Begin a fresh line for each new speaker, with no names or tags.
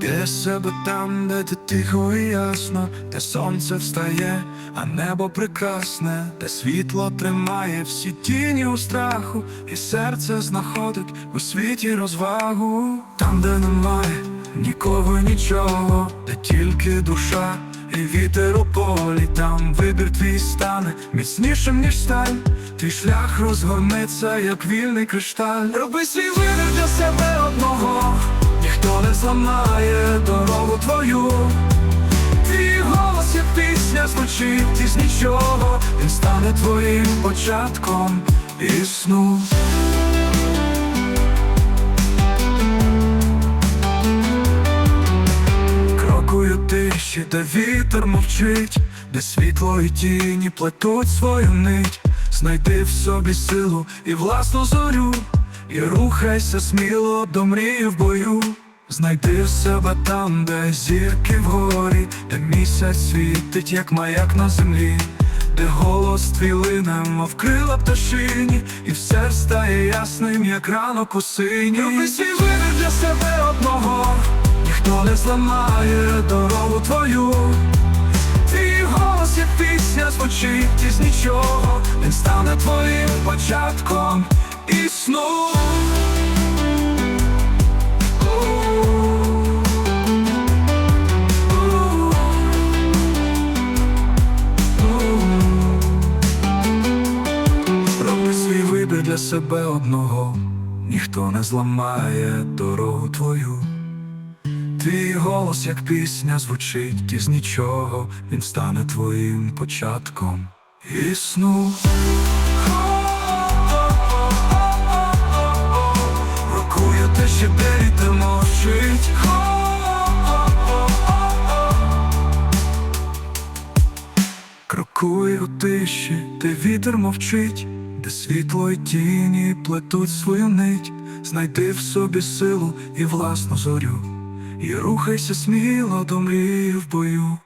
Для себе там, де ти тихо і ясно, де сонце встає, а небо прекрасне, де світло тримає всі тіні у страху, і серце знаходить у світі розвагу, там, де немає нікого, нічого, де тільки душа і вітер у полі, там вибір твій стане міцнішим, ніж сталь, твій шлях розгорнеться, як вільний кришталь. Роби свій вибір для себе ніхто дорогу твою. Твій голос, як пісня, звучить із нічого, він стане твоїм початком і сну. Крокую тиші, де вітер мовчить, де світло і тіні плетуть свою нить. Знайди в собі силу і власну зорю, і рухайся сміло до мрії в бою. Знайди в себе там, де зірки вгорі, де місяць світить, як маяк на землі, де голос твій лине, мов крила пташині, і все стає ясним, як ранок у сині. Роби свій вибір для себе одного. Ніхто не зламає дорогу твою. Твій голос, як пісня, звучить із нічого. Він стане твоїм початком і сну. Для себе одного, ніхто не зламає дорогу твою. Твій голос, як пісня, звучить із нічого, він стане твоїм початком і. Рокує те, що де мовчить. Крокує у тиші, де вітер мовчить, де світло й тіні плетуть свою нить, знайди в собі силу і власну зорю, і рухайся сміло до мрії в бою.